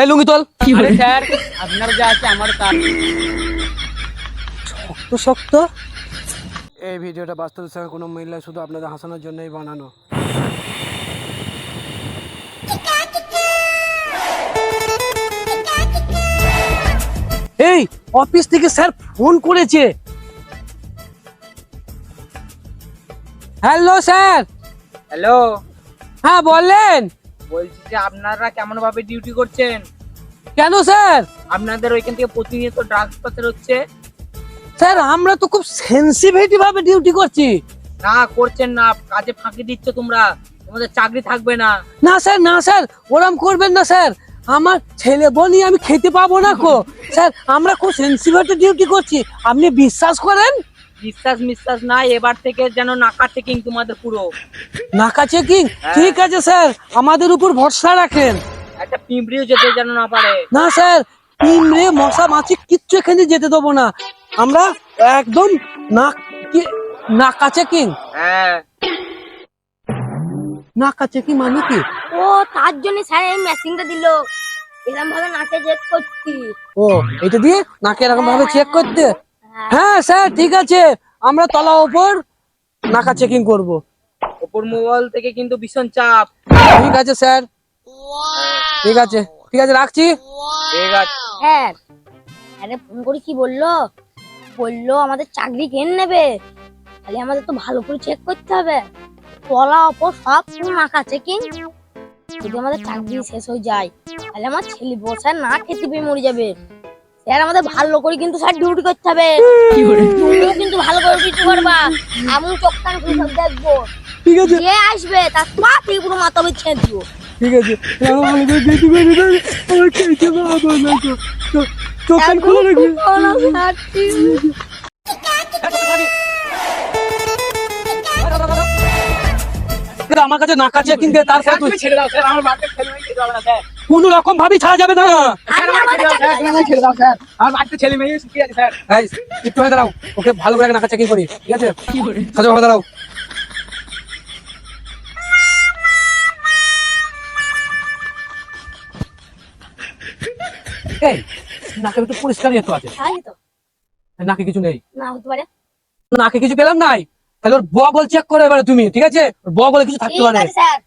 এই লুঙ্গি তোল। আরে স্যার আপনার যা আছে আমার তা। শক্ত শক্ত। এই ভিডিওটা বাস্তবের সঙ্গে কোনো মিল নাই শুধু আপনাদের হাসানোর জন্যই বানানো। এই অফিস থেকে স্যার ফোন করেছে। Hello sir. হ্যালো। হ্যাঁ বললেন। বলছি যে আপনারা কেমন ভাবে ডিউটি করছেন? কেন স্যার? আপনাদের ওইখান থেকে প্রতিনিয়ত ড্রাগস পাচার হচ্ছে স্যার আমরা তো খুব সেন্সিটিভ ভাবে ডিউটি করছি। না করছেন না কাজে ফাঁকি দিচ্ছ তোমরা। তোমাদের চাকরি থাকবে না। না স্যার না স্যার ওরম করবেন না স্যার। আমার ছেলে বনি আমি খেতে পাবো না কো। স্যার আমরা খুব সেন্সিটিভ ডিউটি করছি। আপনি বিশ্বাস করেন? বিশ্বাস মিশ্বাস নাই এবার থেকে যেন নাকা চেকিং তোমাদের পুরো। নাকা চেকিং ঠিক আছে স্যার। আমাদের উপর ভরসা রাখেন। একটা পিঁপড়িও যেতে যেন না পারে। না স্যার। পিমড়ে মশা মাছি কিচ্ছু এখানে যেতে দেবো না। আমরা একদম নাক কি- নাকা চেকিং হ্যাঁ। নাকা চেকিং মানে কি? ও তার জন্য স্যার এই মেশিনটা দিল। এরকম ভাবে নাকে চেক করছি। ও এটা দিয়ে নাকে এরকম ভাবে চেক করতে? হ্যাঁ। স্যার ঠিক আছে। আমরা তলা উপর নাকা চেকিং করব। ওপর মোবাইল থেকে কিন্তু ভীষণ চাপ। ঠিক আছে স্যার। ঠিক আছে। ঠিক আছে রাখছি। ঠিক আছে। হ্যাঁ আরে ফোন করে কি বলল? বলল আমাদের চাকরি কেন নেবে? তাহলে আমাদের তো ভালো করে চেক করতে হবে। তলা অপর সব নাকা চেকিং যদি আমাদের চাকরি শেষ হয়ে যায় তাহলে আমার ছেলে বসে না খেতে পেয়ে মরে যাবে। স্যার আমাদের ভালো করে কিন্তু স্যার ডিউটি করতে হবে। তুমিও কিন্তু ভালো করে ডিউটি করবা। এমন চোখ কান খুলে সব দেখব। ঠিক আছে। যে আসবে? তার পা থেকে পুরো মাথা দিও ঠিক আছে। না আমার খেতে পাবো না তো। তো চোখ কান খুলে রাখবি। কিন্তু আমার কাছে নাকা চেকিং দিয়ে তারপর তুই ছেড়ে দাও স্যার আমার বাচ্চা ছেলে কোন রকম ভাবে ছাড়া যাবে না। ছেলে মেয়ে একটু হয়ে দাঁড়াও ওকে ভালো করে নাকা চেকিং করি ঠিক আছে? সাজা হয়ে দাঁড়াও। এই নাকে একটু পরিষ্কার তো আছে। নাকে কিছু নেই। না হতে পারে। নাকে কিছু পেলাম নাই? তাহলে ওর বগল চেক করে এবারে তুমি ঠিক আছে? ওর বগলে কিছু থাকতে পারে। স্যার।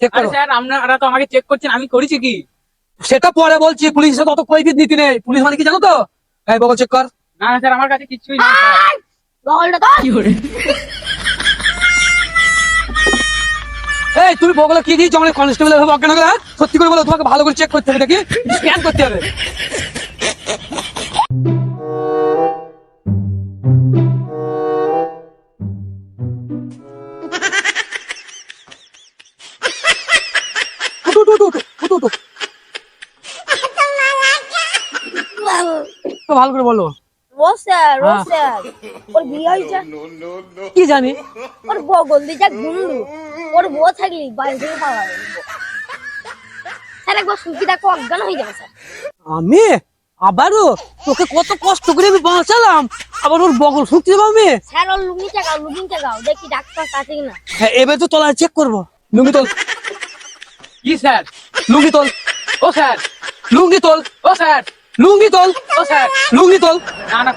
চেক করো। স্যার আপনারা তো আমাকে চেক করছেন আমি করেছি কি? সেটা পরে বলছি নীতি নেই। পুলিশ মানে কি জানো তো? এই বগল চেক কর। না না, স্যার আমার কাছে কিছুই নেই এই তুমি বগলে কি দিয়েছ আমার কনস্টেবল অজ্ঞান হ্যাঁ? সত্যি করে বলো তোমাকে ভালো করে চেক করতে হবে নাকি? স্ক্যান করতে হবে। ভালো করে বলো। ও স্যার হ্যাঁ। স্যার। ওর বিয়ে হয়েছে। কি জানি? ওর বগল দিয়ে যা গুন্ডু ওর বউ থাকলি বাড়ি থেকে পাওয়া স্যার একবার সুখী অজ্ঞান হয়ে যাবে স্যার। আমি? আবারও? তোকে কত কষ্ট করে আমি বাঁচালাম। আবার ওর বগল শুনতে দেবো আমি? স্যার ওর লুঙ্গি চাকাও লুঙ্গি চাকাও দেখি ডাক্তার কাছে কিনা হ্যাঁ এবার তো তলায় চেক করব। লুঙ্গি তোল। কি স্যার? লুঙ্গি তোল। ও স্যার। লুঙ্গি তোল। ও স্যার। লুঙ্গি তোল। ও স্যার। লুঙ্গি তোল। না না।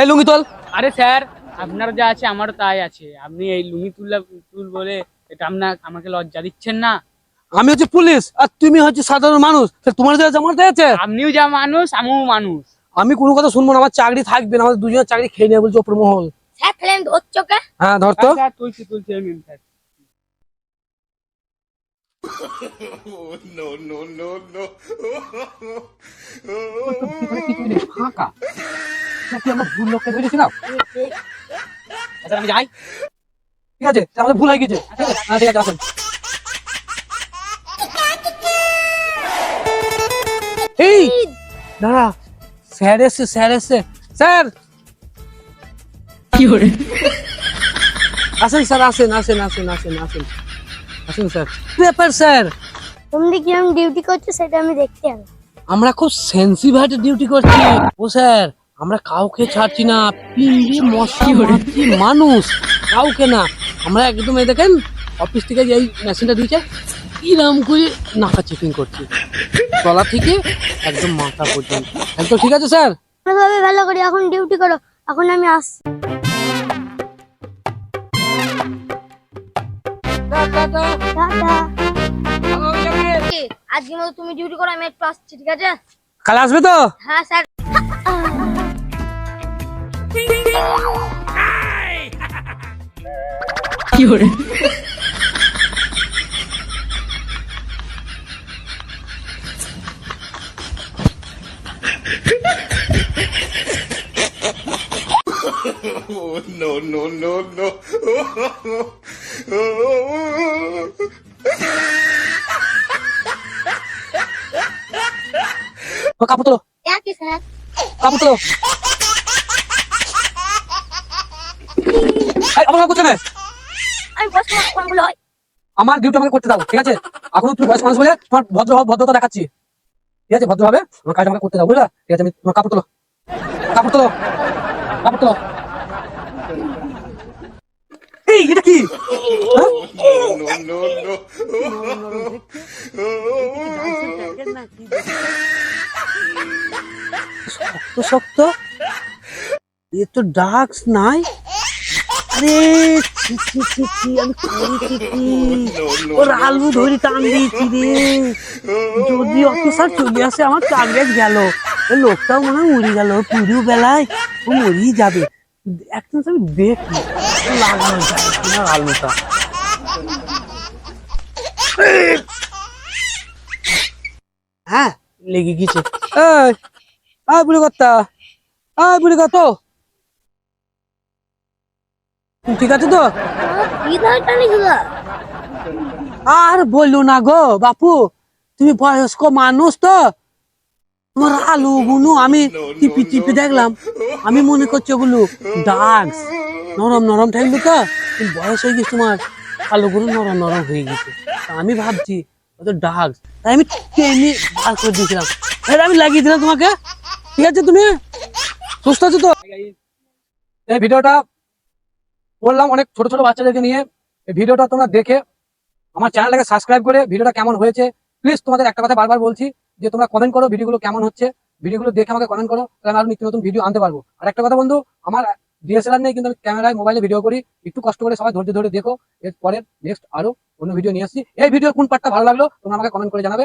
এই লুঙ্গি তোল। আরে স্যার আপনার যা আছে আমারও তাই আছে। আপনি এই লুঙ্গি তুললা তুল বলে এটা আপনার আমাকে লজ্জা দিচ্ছেন না। আমি হচ্ছে পুলিশ আর তুমি হচ্ছে সাধারণ মানুষ। তোমার যা আমার আছে? আপনিও যা মানুষ আমিও মানুষ। আমি কোনো কথা শুনব না আমার চাকরি থাকবে না আমাদের দুজনের চাকরি খেয়ে নেবে বলছে ওপর মহল। হ্যাঁ ধর তো। তুলছি তুলছি আমি ফাঁকা। আমরা ভুল লোককে ধরেছিলাম আচ্ছা আমি যাই। ঠিক আছে তাহলে ভুল হয়ে গেছে। হ্যাঁ ঠিক আছে আসুন। এই দাঁড়া। স্যার এসছে স্যার এসছে স্যার! আসেন স্যার আসেন আসেন আসেন আসেন আসেন। আসেন স্যার ব্যাপার স্যার তুমি কি আমি ডিউটি করছ সেটা আমি দেখতে হবে আমরা খুব সেন্সিভাইটে ডিউটি করছি। ও স্যার আমরা কাউকে ছাড়ছি না। পিঙ্গি মশা মাছি মানুষ। কাউকে না। আমরা একদম এই দেখেন অফিস থেকে যে এই মেশিনটা দিয়েছে কিরাম করে নাকা চেকিং করছি। তলা থেকে একদম মাথা পর্যন্ত। একদম ঠিক আছে স্যার ভাবে ভালো করি এখন ডিউটি করো। এখন আমি আসছি। আজকে মতো তুমি ডিউটি করো আমি একটু আসছি ঠিক আছে? কাল আসবে তো? হ্যাঁ sir. Oh, no, no, no, no. কাপড় তোলো। কাপড় তোলো। আমার হয়? আমার ডিউটি আমাকে করতে দাও ঠিক আছে? এখন তুমি বয়স মানুষ বলে তোমার ভদ্র ভদ্রতা দেখাচ্ছি। ঠিক আছে? ভদ্র হবে আমার কাজ আমাকে করতে দাও বুঝলা? ঠিক আছে আমি তোমার কাপড় তোলো। কাপড় তোলো। কাপড় তোলো। এই এটা কি? হ্যাঁ? শক্ত শক্ত? এ তো ডাক্স নাই? আরে, ছি ছি আমি করেছি কি ওর আলু ধরি টান দিয়েছি রে। যদি অফিসার চলে আসে, আমার টার্গেট গেল। লোকটাও মনে হয় মরে গেল। পুরো বেলায় ও মরেই যাবে। একদম আমি দেখি লাগানো যায় কিনা আলুটা হ্যাঁ লেগে গেছে। আয় বুড়ি কর্তা আয় বুড়ি কত? ঠিক আছে তো? আর বলল না গো, বাপু, তুমি বয়স্ক মানুষ তো। তোমার আলু গুনু আমি টিপি টিপি দেখলাম। আমি মনে করছি ওগুলো ডাগস। নরম নরম থাকল তো বয়স হয়ে গেছে তোমার। আলুগুলো নরম নরম হয়ে গেছে। আমি ভাবছি ওটা ডাগস। তাই আমি টেনে বার করে দিয়েছিলাম। এবার আমি লাগিয়ে দিলাম তোমাকে। ঠিক আছে তুমি? সুস্থ আছো তো? এই ভিডিওটা বললাম অনেক ছোট ছোট বাচ্চাদেরকে নিয়ে। এই ভিডিওটা তোমরা দেখে আমার চ্যানেলটাকে সাবস্ক্রাইব করে ভিডিওটা কেমন হয়েছে প্লিজ তোমাদের একটা কথা বারবার বলছি। যে তোমরা কমেন্ট করো ভিডিওগুলো কেমন হচ্ছে ভিডিওগুলো দেখে আমাকে কমেন্ট করো আমি আরও নিত্য নতুন ভিডিও আনতে পারব। আর একটা কথা বন্ধু, আমার ডিএসএলআর নেই, কিন্তু আমি ক্যামেরায় মোবাইলে ভিডিও করি, একটু কষ্ট করে সবাই ধৈর্য ধরে দেখো, এরপরে নেক্সট আরও অন্য ভিডিও নিয়ে আসছি। এই ভিডিও কোন পার্টটা ভালো লাগল, তোমরা আমাকে কমেন্ট করে জানাবে।